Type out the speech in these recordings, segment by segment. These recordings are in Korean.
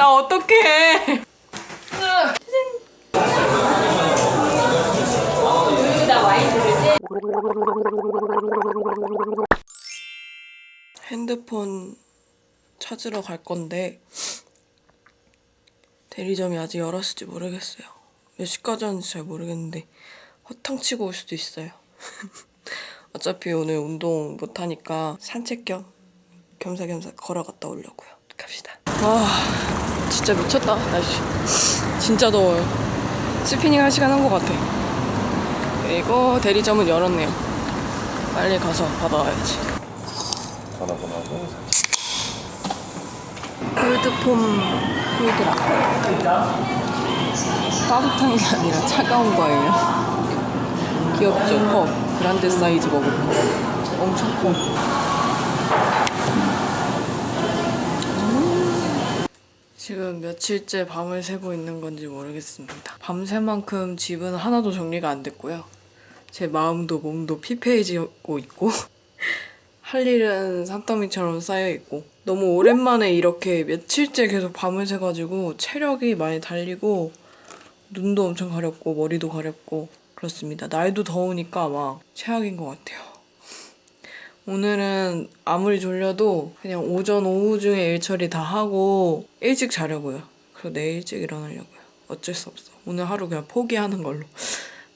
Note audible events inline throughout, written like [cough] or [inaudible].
나 어떡해. 핸드폰 찾으러 갈 건데 대리점이 아직 열었을지 모르겠어요. 몇 시까지 하는지 잘 모르겠는데 허탕 치고 올 수도 있어요. [laughs] 어차피 오늘 운동 못 하니까 산책 겸 겸사겸사 걸어갔다 오려고요. 갑시다. 와 진짜 미쳤다 날씨. 진짜 더워요. 스피닝 할 시간 한 것 같아. 그리고 대리점은 열었네요. 빨리 가서 받아와야지. 전화번호하고 콜드폼 콜드라 따뜻한 게 아니라 차가운 거예요 귀엽죠? 컵 그란데 사이즈 먹을 컵 엄청 커 지금 며칠째 밤을 새고 있는 건지 모르겠습니다 밤새 만큼 집은 하나도 정리가 안 됐고요 제 마음도 몸도 피폐해지고 있고 [laughs] 할 일은 산더미처럼 쌓여 있고 너무 오랜만에 이렇게 며칠째 계속 밤을 새가지고 체력이 많이 달리고 눈도 엄청 가렵고 머리도 가렵고 그렇습니다. 날도 더우니까 막 최악인 것 같아요. 오늘은 아무리 졸려도 그냥 오전 오후 중에 일 처리 다 하고 일찍 자려고요. 그리고 내일 일찍 일어나려고요. 어쩔 수 없어. 오늘 하루 그냥 포기하는 걸로.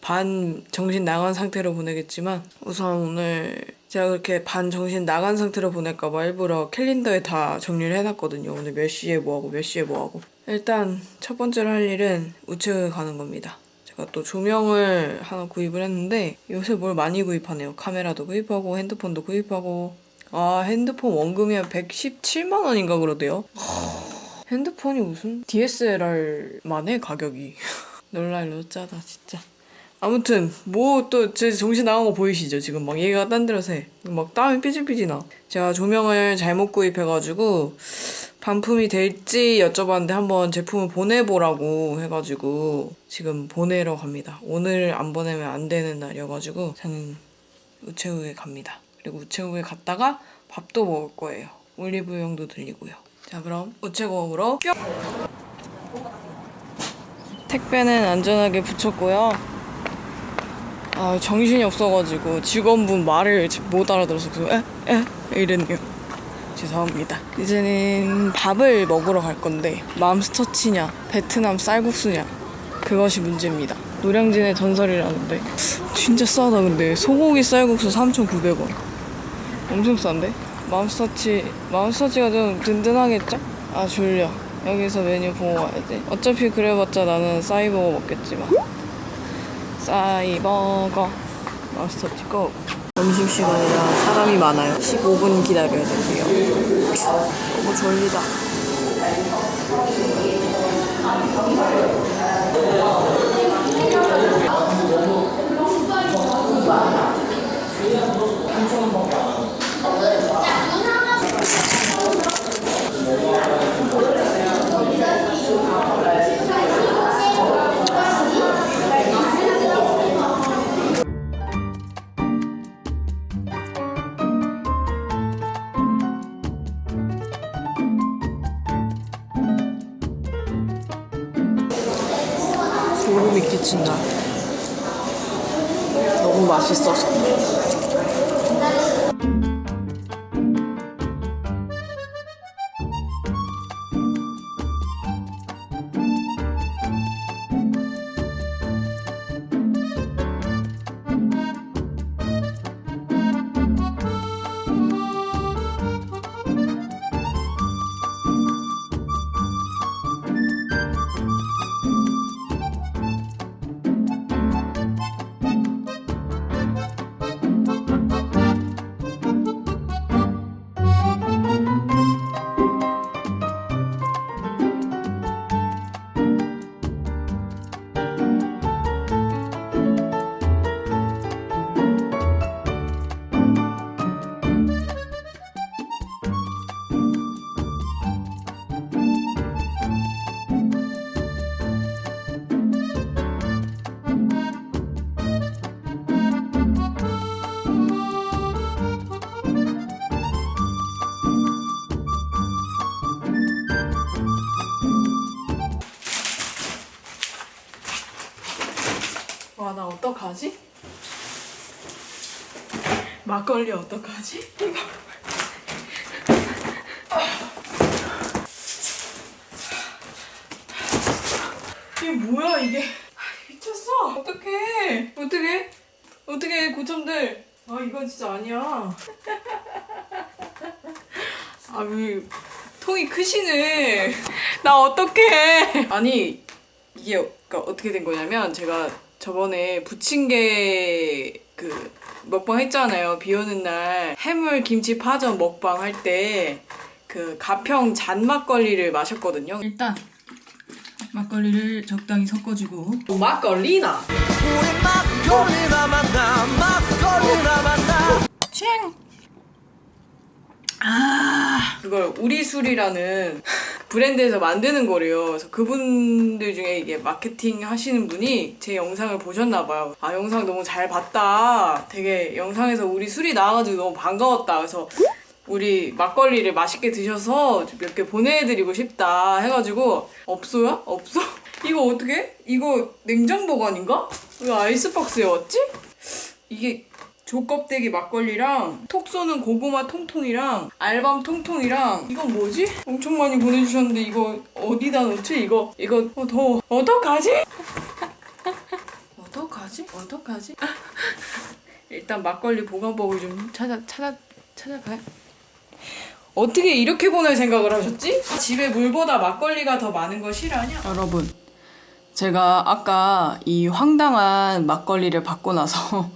반 정신 나간 상태로 보내겠지만 우선 오늘 제가 그렇게 반 정신 나간 상태로 보낼까봐 일부러 캘린더에 다 정리를 해놨거든요. 오늘 몇 시에 뭐하고 몇 시에 뭐하고. 일단 첫 번째로 할 일은 우체국에 가는 겁니다. 제가 또 조명을 하나 구입을 했는데 요새 뭘 많이 구입하네요. 카메라도 구입하고 핸드폰도 구입하고 아 핸드폰 원금이 한 117만 원인가 그러대요. 핸드폰이 무슨 DSLR만 해 가격이. [laughs] 놀랄 노짜다 진짜. 아무튼 뭐 또 제 정신 나간 거 보이시죠? 지금 막 얘가 딴 데로 새. 막 땀이 삐질삐질 나. 제가 조명을 잘못 구입해가지고 반품이 될지 여쭤봤는데 한번 제품을 보내보라고 해가지고 지금 보내러 갑니다. 오늘 안 보내면 안 되는 날이어가지고 저는 우체국에 갑니다. 그리고 우체국에 갔다가 밥도 먹을 거예요. 올리브영도 들리고요. 자 그럼 우체국으로 뿅! 택배는 안전하게 붙였고요. 아 정신이 없어가지고 직원분 말을 못 알아들어서 그래서 에? 에? 이랬네요 죄송합니다. 이제는 밥을 먹으러 갈 건데 맘스터치냐 베트남 쌀국수냐 그것이 문제입니다. 노량진의 전설이라는데. 진짜 싸다 근데. 소고기 쌀국수 3,900원. 엄청 싼데? 맘스터치 맘스터치가 좀 든든하겠죠? 아 졸려. 여기서 메뉴 보고 가야지. 어차피 그래봤자 나는 싸이버거 먹겠지만. 싸이버거. 마스터 찍고 점심시간이라 사람이 많아요. 15분 기다려야 된대요. 너무 졸리다 너무 막걸리 어떡하지? 이게 뭐야 이게? 아, 미쳤어. 어떡해. 어떡해? 어떡해 고참들. 아 이건 진짜 아니야. 아이 통이 크시네. 나 어떡해. 아니 이게 그러니까 어떻게 된 거냐면 제가 저번에 부침개 그 먹방 했잖아요. 비 오는 날. 해물 김치 파전 먹방 할 때 그 가평 잔 막걸리를 마셨거든요. 일단 막걸리를 적당히 섞어주고. 막걸리나. 우리 막걸리나 만나 막걸리나 만나 쉥! 아, 그걸 우리술이라는 브랜드에서 만드는 거래요. 그래서 그분들 중에 이게 마케팅 하시는 분이 제 영상을 보셨나 봐요. 아, 영상 너무 잘 봤다. 되게 영상에서 우리 술이 나와가지고 너무 반가웠다. 그래서 우리 막걸리를 맛있게 드셔서 몇 개 보내드리고 싶다 해가지고 없어요? 없어? [laughs] 이거 어떻게? 이거 냉장 보관인가? 왜 아이스박스에 왔지? 이게 조껍데기 막걸리랑 톡 쏘는 고구마 통통이랑 알밤 통통이랑 이건 뭐지? 엄청 많이 보내주셨는데 이거 어디다 넣지? 이거 이거 어, 더워 어떡하지? [laughs] 어떡하지? 어떡하지? [laughs] 일단 막걸리 보관법을 좀 찾아 찾아 찾아봐요. 어떻게 이렇게 보낼 생각을 하셨지? 집에 물보다 막걸리가 더 많은 거 싫어하냐? 여러분 제가 아까 이 황당한 막걸리를 받고 나서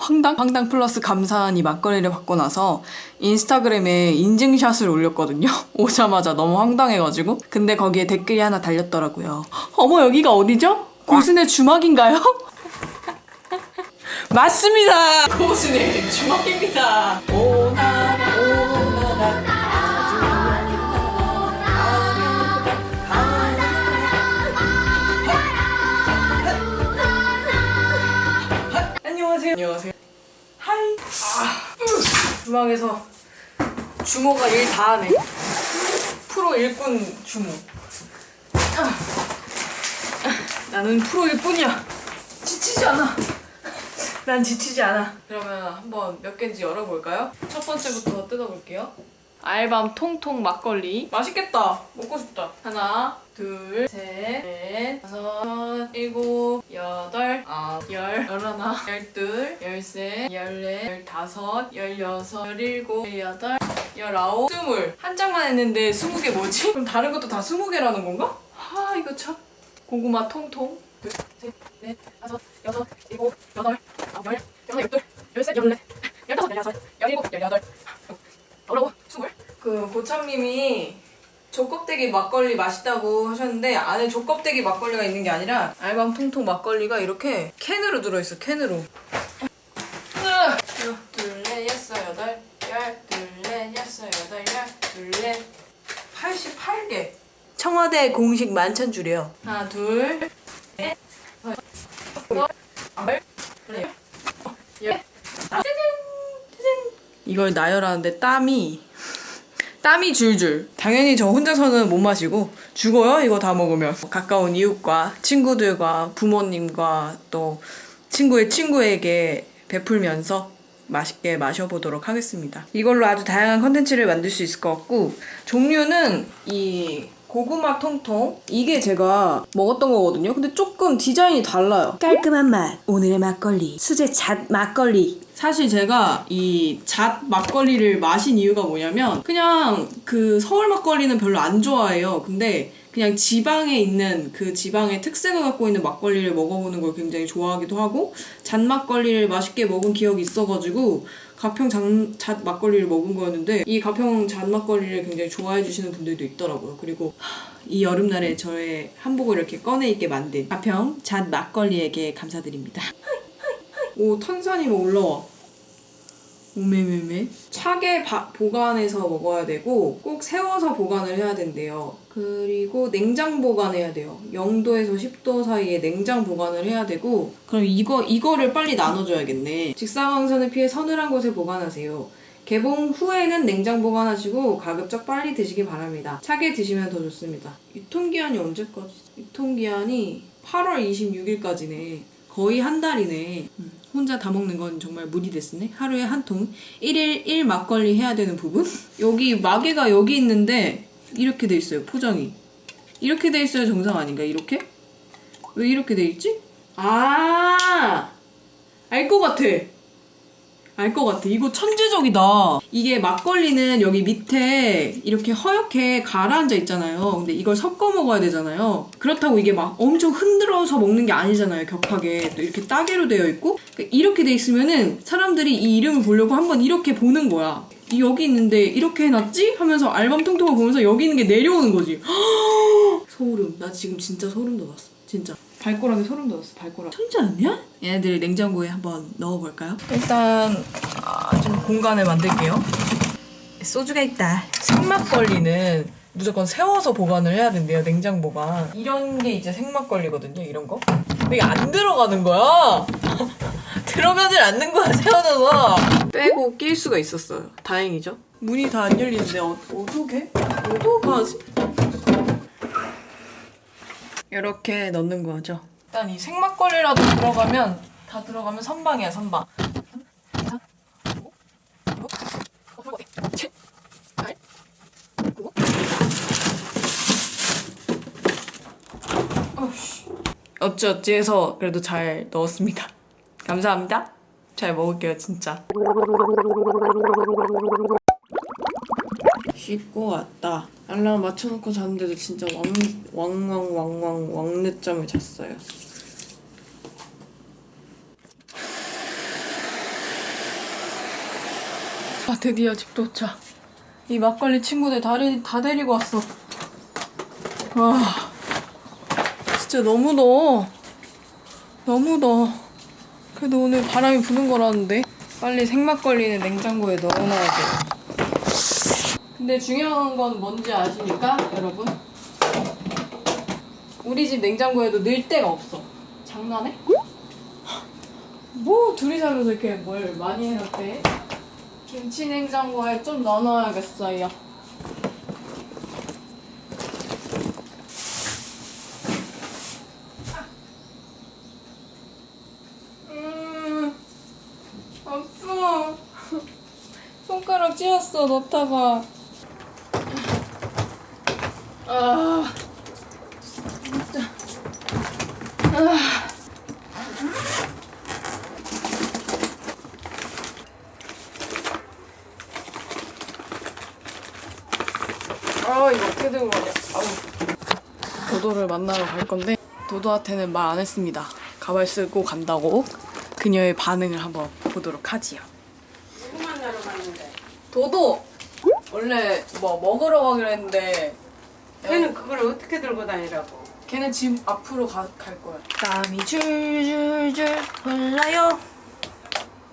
황당? 황당 플러스 감사한 이 막걸리를 받고 나서 인스타그램에 인증샷을 올렸거든요. [laughs] 오자마자 너무 황당해가지고. 근데 거기에 댓글이 하나 달렸더라고요. 어머 여기가 어디죠? 고순의 주막인가요? 맞습니다. 고순의 주막입니다. 오나라 오나 안녕하세요. 안녕하세요. 하이. 아, 주방에서 주모가 일 다 하네. 프로 일꾼 주모. 아, 아, 나는 프로 일뿐이야. 지치지 않아. 난 지치지 않아. 그러면 한번 몇 개인지 열어볼까요? 첫 번째부터 뜯어볼게요. 알밤 통통 막걸리. 맛있겠다. 먹고 싶다. 하나, 둘, 셋, 넷, 열, 열하나, 열둘, 열셋, 열넷, 열다섯, 열여섯, 열일곱, 열여덟, 열아홉, 스물. 한 장만 했는데 스무 개 뭐지? 그럼 다른 것도 다 스무 개라는 건가? 아 이거 참. 고구마 통통. 둘, 셋, 넷, 다섯, 여섯, 일곱, 여덟, 아홉, 열, 열하나, 열둘, 열셋, 열넷, 열다섯, 열여섯, 열일곱, 열여덟, 어려워, 스물. 그 고참님이 조껍데기 막걸리 맛있다고 하셨는데 안에 조껍데기 막걸리가 있는 게 아니라 알밤 통통 막걸리가 이렇게 캔으로 들어있어 캔으로. 하나 둘넷 여섯 여덟 열 둘넷 여섯 여덟 열 둘넷. 88개. 청와대 공식 만찬 줄이요. 하나 둘넷 이걸 나열하는데 땀이 땀이 줄줄. 당연히 저 혼자서는 못 마시고 죽어요. 이거 다 먹으면. 가까운 이웃과 친구들과 부모님과 또 친구의 친구에게 베풀면서 맛있게 마셔보도록 하겠습니다. 이걸로 아주 다양한 컨텐츠를 만들 수 있을 것 같고 종류는 이 고구마 통통 이게 제가 먹었던 거거든요. 근데 조금 디자인이 달라요. 깔끔한 맛 오늘의 막걸리 수제 잣 막걸리 사실 제가 이 잣 막걸리를 마신 이유가 뭐냐면 그냥 그 서울 막걸리는 별로 안 좋아해요. 근데 그냥 지방에 있는 그 지방의 특색을 갖고 있는 막걸리를 먹어보는 걸 굉장히 좋아하기도 하고 잣 막걸리를 맛있게 먹은 기억이 있어가지고 가평 잔, 잣 막걸리를 먹은 거였는데 이 가평 잣 막걸리를 굉장히 좋아해 주시는 분들도 있더라고요. 그리고 이 여름날에 저의 한복을 이렇게 꺼내 입게 만든 가평 잣 막걸리에게 감사드립니다. 오 탄산이 막 올라와. 오메메메. 차게 바- 보관해서 먹어야 되고 꼭 세워서 보관을 해야 된대요. 그리고 냉장 보관해야 돼요. 0도에서 10도 사이에 냉장 보관을 해야 되고 그럼 이거 이거를 빨리 나눠줘야겠네. 직사광선을 피해 서늘한 곳에 보관하세요. 개봉 후에는 냉장 보관하시고 가급적 빨리 드시기 바랍니다. 차게 드시면 더 좋습니다. 유통기한이 언제까지? 유통기한이 8월 26일까지네. 거의 한 달이네. 음, 혼자 다 먹는 건 정말 무리 됐으네. 하루에 한 통. 1일 1 막걸리 해야 되는 부분? [laughs] 여기 마개가 여기 있는데 이렇게 돼 있어요. 포장이. 이렇게 돼 있어야 정상 아닌가? 이렇게? 왜 이렇게 돼 있지? 아! 알 것 같아. 알 것 같아. 이거 천재적이다. 이게 막걸리는 여기 밑에 이렇게 허옇게 가라앉아 있잖아요. 근데 이걸 섞어 먹어야 되잖아요. 그렇다고 이게 막 엄청 흔들어서 먹는 게 아니잖아요. 격하게. 또 이렇게 따개로 되어 있고. 그러니까 이렇게 돼 있으면은 사람들이 이 이름을 보려고 한번 이렇게 보는 거야. 이 여기 있는데 이렇게 해놨지? 하면서 알밤 통통을 보면서 여기 있는 게 내려오는 거지. [gasps] 소름. 나 지금 진짜 소름 돋았어. 진짜. 발가락에 소름 돋았어. 발가락. 천재 아니야? 얘네들 냉장고에 한번 넣어볼까요? 일단 아, 좀 공간을 만들게요. 소주가 있다. 생막걸리는 무조건 세워서 보관을 해야 된대요. 냉장 보관. 이런 게 이제 생막걸리거든요. 이런 거. 근데 이게 안 들어가는 거야. [laughs] 들어가질 않는 거야. 세워놔서. 빼고 낄 수가 있었어요. 다행이죠. 문이 다 안 열리는데 어, 어떻게? 어떡하지? 이렇게 넣는 거죠. 일단 이 생막걸리라도 들어가면 다 들어가면 선방이야 선방. 어찌어찌 해서 그래도 잘 넣었습니다. 감사합니다. 잘 먹을게요 진짜. 씻고 왔다. 알람 맞춰놓고 잤는데도 진짜 왕, 왕왕 왕왕 왕늦잠을 잤어요. 아 드디어 집 도착. 이 막걸리 친구들 다, 리, 다 데리고 왔어. 와 진짜 너무 더워. 너무 더워. 그래도 오늘 바람이 부는 거라는데 빨리 생막걸리는 냉장고에 넣어놔야 돼. 근데 중요한 건 뭔지 아십니까, 여러분? 우리 집 냉장고에도 넣을 데가 없어. 장난해? 뭐 둘이 살면서 이렇게 뭘 많이 해놨대? 김치 냉장고에 좀 넣어놔야겠어요. 음, 없어. 손가락 찧었어 넣다가 아 진짜 아 아, 이거 어떻게 된 거냐? 아우. 도도를 만나러 갈 건데 도도한테는 말 안 했습니다. 가발 쓰고 간다고 그녀의 반응을 한번 보도록 하지요. 누구 만나러 갔는데? 도도! 원래 뭐 먹으러 가기로 했는데 걔는 그걸 어떻게 들고 다니라고? 걔는 집 앞으로 가, 갈 거야. 땀이 줄줄줄 흘러요.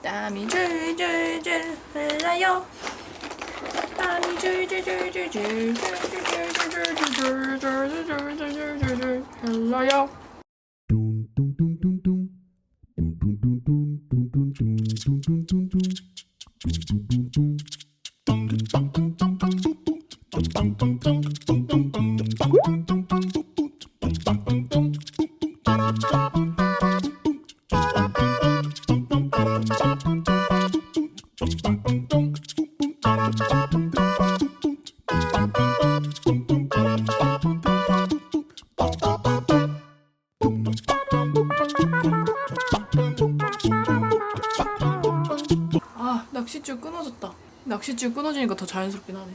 땀이 줄줄줄 흘러요. 땀이 줄줄줄줄줄줄줄줄줄줄줄줄줄줄줄줄줄 흘러요. Dum dum dum dum dum. Dum dum dum dum dum dum dum dum dum dum dum. Dum dum dum dum. Dum 낚싯줄 끊어지니까 더 자연스럽긴 하네.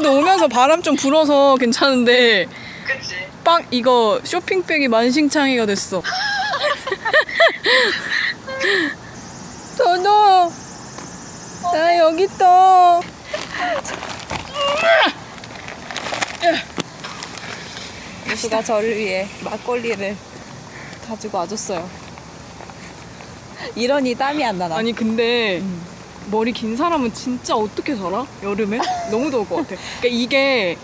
그래도 오면서 바람 좀 불어서 괜찮은데 그치? 빵 이거 쇼핑백이 만신창이가 됐어. [laughs] 도도 나 여기 있다. 누가 저를 위해 막걸리를 가지고 와줬어요. 이러니 땀이 안 나나. 아니 근데 머리 긴 사람은 진짜 어떻게 살아? 여름에 너무 더울 것 같아. 그러니까 이게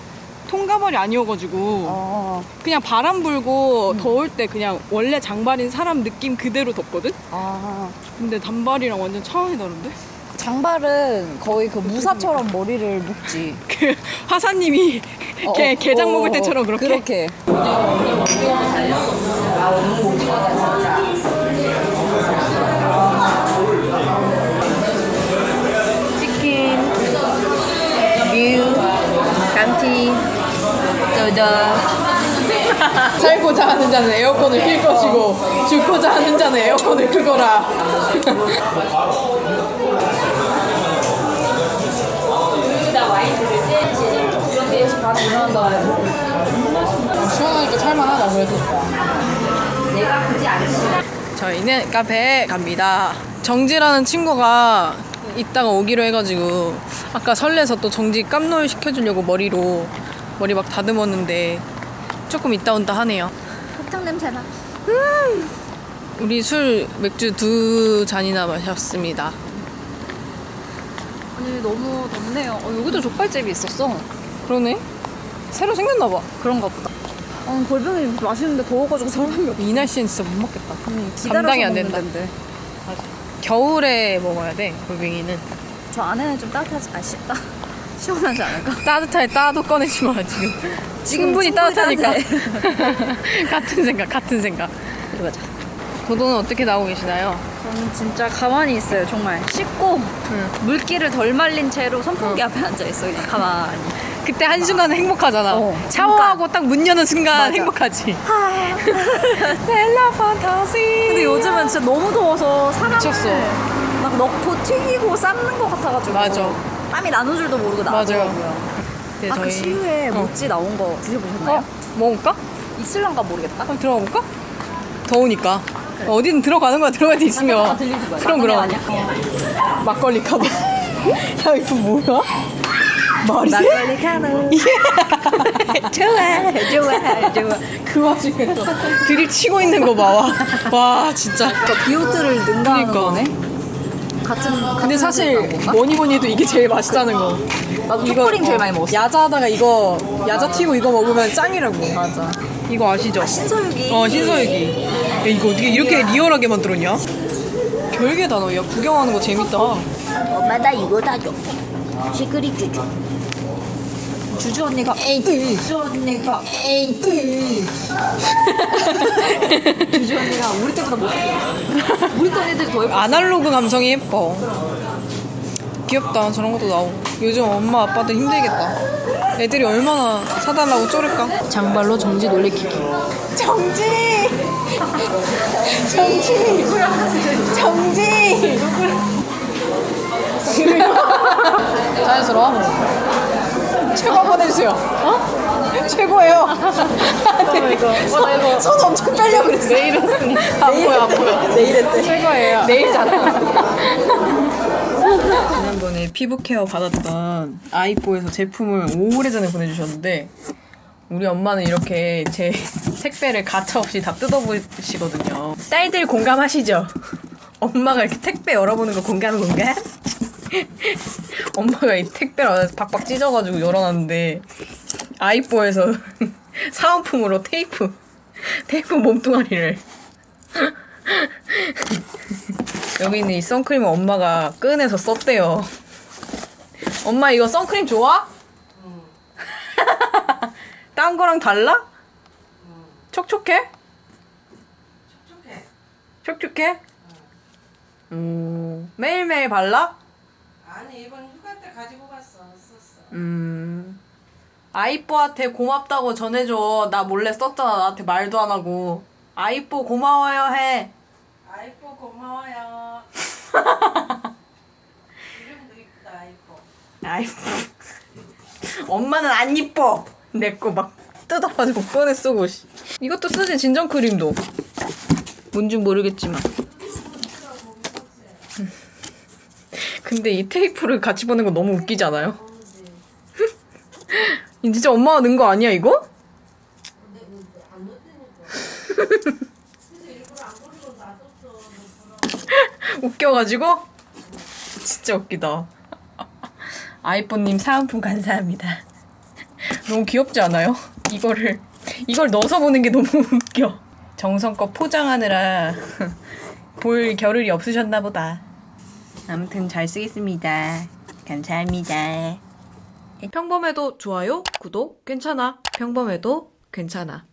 통가발이 아니어가지고 어, 그냥 바람 불고 더울 때 그냥 원래 장발인 사람 느낌 그대로 덥거든? 아. 근데 단발이랑 완전 차원이 다른데? 장발은 거의 그 무사처럼 머리를 묶지. [laughs] 그 화사님이 어, 게, 어, 게장 어, 먹을 어, 때처럼 그렇게? 그렇게. 치킨, 떠더. 살고자 [laughs] 하는 자는 에어컨을 킬 것이고 죽고자 하는 자는 에어컨을 끄거라. 시원하니까 살만하다 그래도. 저희는 카페에 갑니다. 정지라는 친구가 이따가 오기로 해가지고 아까 설레서 또 정지 깜놀 시켜주려고 머리로 머리 막 다듬었는데 조금 이따 온다 하네요. 흑탕 냄새나. 우리 술 맥주 두 잔이나 마셨습니다. 아니 너무 덥네요. 어, 여기도 족발집이 있었어. 그러네. 새로 생겼나 봐. 그런가 보다. 어, 골뱅이 맛있는데 더워가지고 사람이 없어. 이 날씨는 진짜 못 먹겠다. 기다려서 감당이 안 된다. 먹는데. 겨울에 먹어야 돼 골뱅이는. 저 안에는 좀 따뜻하지, 아, 시, 따, 시원하지 않을까? 따뜻할 따도 꺼내지 마 지금. 충분히 충분히 따뜻하니까. [laughs] 같은 생각, 같은 생각. 이거자. 도도는 어떻게 나오고 계시나요? 저는 진짜 가만히 있어요, 정말. 씻고, 물기를 덜 말린 채로 선풍기 앞에 앉아 있어요, 그냥 가만히. 그때 한 순간 행복하잖아. 어, 샤워하고 딱 문 여는 순간 맞아. 행복하지. 텔라 [laughs] 판타시. 근데 요즘은 진짜 너무 더워서 사람을 미쳤어. 막 넣고 튀기고 삶는 것 같아가지고. 맞아. 땀이 나는 줄도 모르고 맞아요. 나더라고요. 네, 저희- 시유에 어. 모찌 나온 거 드셔보셨나요? 어? 먹을까? 있을란가 모르겠다. 한번 들어가 볼까? 더우니까. 어디든 들어가는 거야. 들어갈 때 있으면. 거야. 그럼 그럼. 막걸리 카바. [laughs] 야 이거 뭐야? 말이 돼? 막걸리 카누. [laughs] 좋아, 좋아, 좋아. 그 와중에 또 드립 치고 있는 거 봐. 와, 와 진짜. 그러니까 비오트를 능가하는 그러니까. 거네. 같은 근데 사실? 뭐니 뭐니 해도 이게 제일 맛있다는 거. 나도 초코링 제일 많이 먹었어. 야자하다가 이거 야자 튀고 이거 먹으면 짱이라고. 맞아. 이거 아시죠? 신서유기. 어 신서유기. 야, 이거 어떻게 이렇게 리얼하게 만들었냐? 별게 다 넣어. 야 구경하는 거 재밌다. 엄마 나 이거 다 줘. 시크릿 주주. 주주 언니가 에이. 주주 언니가 에이. 주주 언니가 우리 때보다 못해. 우리 때 애들 더 예뻐. 아날로그 감성이 예뻐. 귀엽다. 저런 것도 나오고. 요즘 엄마 아빠들 힘들겠다. 애들이 얼마나 사달라고 쪼를까? 장발로 정지 놀래키기. 정지! [laughs] 정지! 정지! 자연스러워. 최고 한번 해주세요. 어? 최고예요. 손, 손 엄청 빼려고 그랬어. 내일 했으니. 안 보여, 안 보여. 내일 했대. 최고예요. 내일잖아. 지난번에 피부 케어 받았던 아이뽀에서 제품을 오래전에 보내주셨는데 우리 엄마는 이렇게 제 [laughs] 택배를 가차없이 다 뜯어보시거든요. 딸들 공감하시죠? 엄마가 이렇게 택배 열어보는 거 공감 공감? [laughs] 엄마가 이 택배를 박박 찢어가지고 열어놨는데 아이뽀에서 [laughs] 사은품으로 테이프 테이프 몸뚱아리를 [laughs] 여기 있는 이 선크림을 엄마가 꺼내서 썼대요. 엄마 이거 선크림 좋아? 딴 거랑 달라? 촉촉해? 촉촉해. 촉촉해? 음, 매일매일 발라? 아니 이번 휴가 때 가지고 갔어. 썼어. 음. 아이뽀한테 고맙다고 전해줘. 나 몰래 썼잖아. 나한테 말도 안 하고. 아이뽀 고마워요 해. 아이뽀 고마워요. [laughs] 이름도 이쁘다 아이뽀. 아이뽀. 엄마는 안 이뻐. 내 거 막 뜯어가지고 꺼내 쓰고 씨. 이것도 쓰지 진정 크림도 뭔지 모르겠지만 근데 이 테이프를 같이 보는 거 너무 웃기지 않아요? [laughs] 이 진짜 엄마가 넣은 거 아니야 이거? [laughs] 웃겨가지고 진짜 웃기다 아이폰님 사은품 감사합니다 너무 귀엽지 않아요? 이거를 이걸 넣어서 보는 게 너무 웃겨 정성껏 포장하느라 [laughs] 볼 겨를이 없으셨나 보다 아무튼 잘 쓰겠습니다. 감사합니다. 평범해도 좋아요 구독 괜찮아. 평범해도 괜찮아